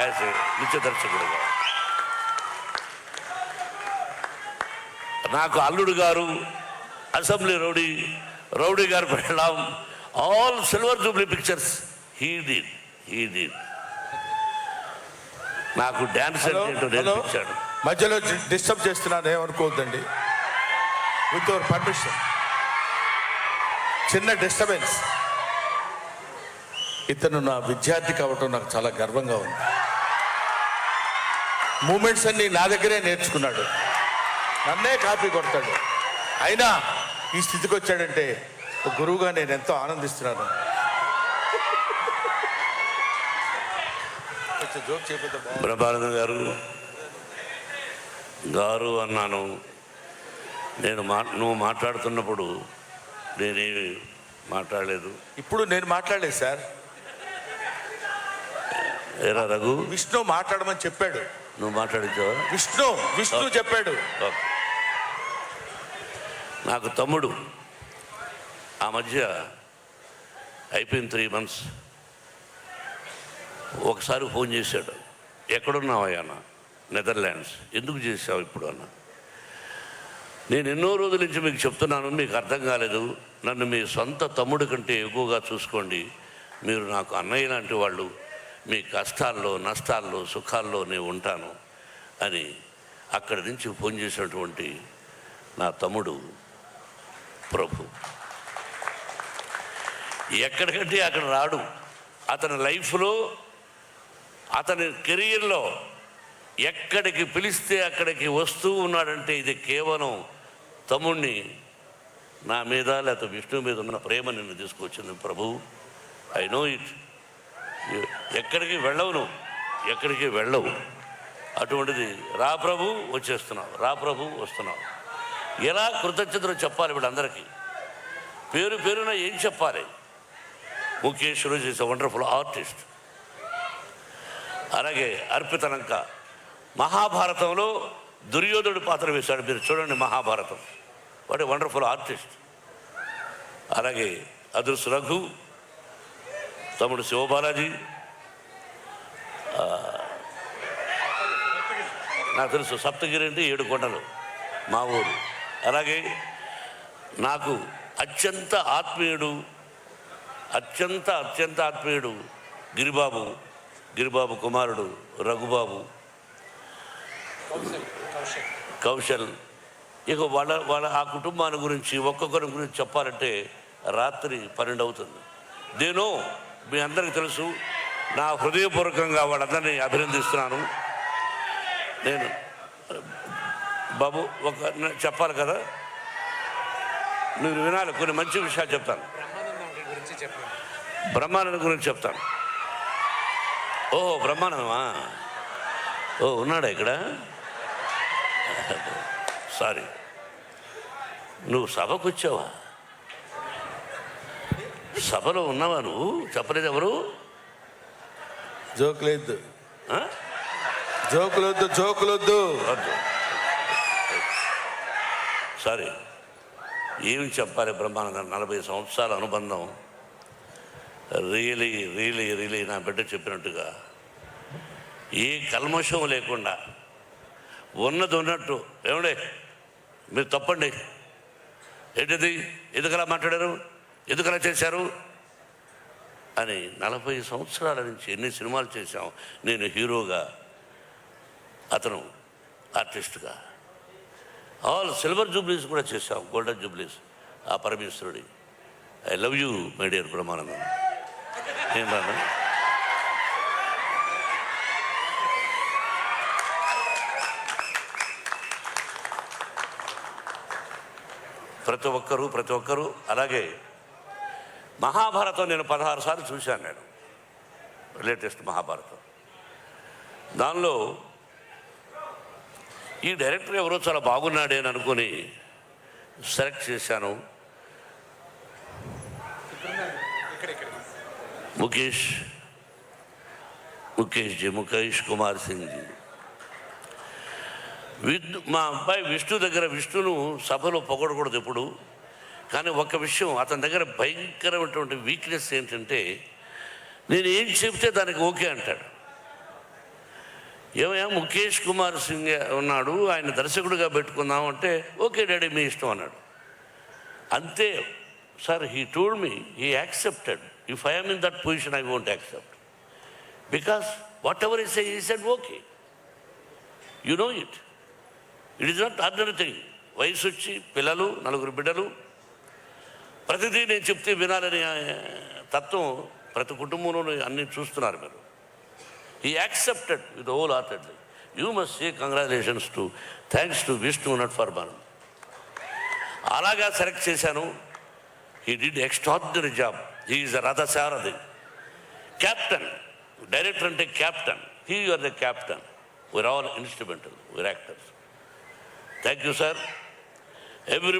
As a నృత్య దర్శకుడుగా నాకు అల్లుడు గారు assembly Rowdy Rowdy Garu Pellam all silver jubilee pictures he did he did. నాకు డ్యాన్స్ ఏంటో నేర్పించాడు. మధ్యలో డిస్టర్బ్ చేస్తున్నాను ఏమనుకోవద్దండి. With your permission. చిన్న డిస్టర్బెన్స్. ఇతను నా విద్యార్థి కావటం నాకు చాలా గర్వంగా ఉంది. మూమెంట్స్ అన్ని నా దగ్గరే నేర్చుకున్నాడు. నన్నే కాపీ కొడతాడు. అయినా ఈ స్థితికి వచ్చాడంటే ఒక గురువుగా నేను ఎంతో ఆనందిస్తున్నాను. బ్రహ్మానందం గారు గారు అన్నాను నేను మా నువ్వు మాట్లాడుతున్నప్పుడు నేనేమి మాట్లాడలేదు. ఇప్పుడు నేను మాట్లాడలేదు సార్. రఘు? విష్ణు మాట్లాడమని చెప్పాడు. నువ్వు మాట్లాడించావా విష్ణు విష్ణు చెప్పాడు. నాకు తమ్ముడు ఆ మధ్య అయిపోయిన త్రీ మంత్స్ ఒకసారి ఫోన్ చేశాడు. ఎక్కడున్నావయ్యా అన్న? నెదర్లాండ్స్. ఎందుకు చేసావు ఇప్పుడు అన్న? నేను ఎన్నో రోజుల నుంచి మీకు చెప్తున్నాను మీకు అర్థం కాలేదు. నన్ను మీ సొంత తమ్ముడి కంటే ఎక్కువగా చూసుకోండి. మీరు నాకు అన్నయ్య లాంటి వాళ్ళు. మీ కష్టాల్లో నష్టాల్లో సుఖాల్లో నేను ఉంటాను అని అక్కడి నుంచి ఫోన్ చేసినటువంటి నా తమ్ముడు ప్రభు. ఎక్కడికంటే అక్కడ రాడు. అతని లైఫ్లో అతని కెరీర్లో ఎక్కడికి పిలిస్తే అక్కడికి వస్తూ ఉన్నాడంటే ఇది కేవలం తమ్ముణ్ణి నా మీద లేకపోతే విష్ణు మీద ఉన్న ప్రేమ నిన్ను తీసుకొచ్చింది ప్రభు. ఐ నో ఇట్ ఎక్కడికి వెళ్ళవు నువ్వు. ఎక్కడికి వెళ్ళవు. అటువంటిది రా ప్రభు వచ్చేస్తున్నావు. రా ప్రభు వస్తున్నావు. ఎలా కృతజ్ఞతలు చెప్పాలి వీళ్ళందరికీ? పేరు పేరున ఏం చెప్పాలి? ముఖేష్ రోజు వండర్ఫుల్ ఆర్టిస్ట్. అలాగే అర్పితలంక. మహాభారతంలో దుర్యోధుడు పాత్ర వేశాడు మీరు చూడండి మహాభారతం. వాడు వండర్ఫుల్ ఆర్టిస్ట్. అలాగే అదృశ్ రఘు తమ్ముడు శివబాలాజీ. నాకు తెలుసు సప్తగిరి అంటే ఏడు కొండలు మా ఊరు. అలాగే నాకు అత్యంత ఆత్మీయుడు అత్యంత అత్యంత ఆత్మీయుడు గిరిబాబు గిరిబాబు కుమారుడు రఘుబాబు. కౌశల్. ఇక వాళ్ళ వాళ్ళ ఆ కుటుంబాన్ని గురించి ఒక్కొక్కరి గురించి చెప్పాలంటే రాత్రి పన్నెండు అవుతుంది. దేనో మీ అందరికీ తెలుసు నా హృదయపూర్వకంగా వాళ్ళందరినీ అభినందిస్తున్నాను. నేను బాబు ఒక చెప్పాలి కదా? మీరు వినాలి కొన్ని మంచి విషయాలు చెప్తాను. బ్రహ్మానందం గురించి గురించి చెప్తాను. ఓహో బ్రహ్మానందమా? ఓ ఉన్నాడా ఇక్కడ? సారీ. నువ్వు సభకు వచ్చావా? సభలో ఉన్నావా నువ్వు? చెప్పలేదు ఎవరు? జోకులేదు? జోకులొద్దు జోకులొద్దు. సారీ. ఏమి చెప్పాలి బ్రహ్మానందం? నలభై సంవత్సరాల అనుబంధం. రియలీ రియలీ రియలీ నా బిడ్డ చెప్పినట్టుగా. ఏ కల్మషం లేకుండా ఉన్నది ఉన్నట్టు. ఏమండే? మీరు తప్పండి. ఏంటిది? ఎందుకలా మాట్లాడారు? ఎందుకలా చేశారు? అని నలభై సంవత్సరాల నుంచి ఎన్ని సినిమాలు చేశాం నేను హీరోగా అతను ఆర్టిస్ట్గా. ఆల్ సిల్వర్ జూబ్లీస్ కూడా చేశాం గోల్డెన్ జూబ్లీస్ ఆ పరమేశ్వరుడి. I love you my dear Brahmanandam. ఏం రాను? ప్రతి ఒక్కరూ ప్రతి ఒక్కరూ అలాగే మహాభారతం నేను పదహారు సార్లు చూశాను నేను. లేటెస్ట్ మహాభారతం. దానిలో ఈ డైరెక్టర్ ఎవరో చాలా బాగున్నాడే అని అనుకుని సెలెక్ట్ చేశాను. ముఖేష్. ముఖేష్ జీ ముఖేష్ కుమార్ సింగ్ జీ. విద్ మా అబ్బాయి విష్ణు దగ్గర విష్ణును సభలో పొగడకూడదు ఎప్పుడు. కానీ ఒక విషయం అతని దగ్గర భయంకరమైనటువంటి వీక్నెస్ ఏంటంటే నేను ఏం చెప్తే దానికి ఓకే అంటాడు. ఏమయ్యా ముఖేష్ కుమార్ సింగ్ ఉన్నాడు ఆయన దర్శకుడిగా పెట్టుకుందాం అంటే ఓకే డాడీ మీ ఇష్టం అన్నాడు. అంతే sir he told me he accepted if I am in that position I won't accept because whatever is he said okay you know it it is not ordinary thing వయసు వచ్చి పిల్లలు నలుగురు బిడ్డలు ప్రతిదీ నేను చెప్తే వినాలని తత్వం ప్రతి కుటుంబంలోనూ అన్ని చూస్తున్నారు మీరు. He accepted with whole heartedly you must say congratulations to thanks to Vishnu not for fun అలాగా సెలెక్ట్ చేశాను. He did extraordinary job he is రథసారథి క్యాప్టెన్ డైరెక్టర్ అంటే captain he are the captain we are all instrumental we are actors thank you sir every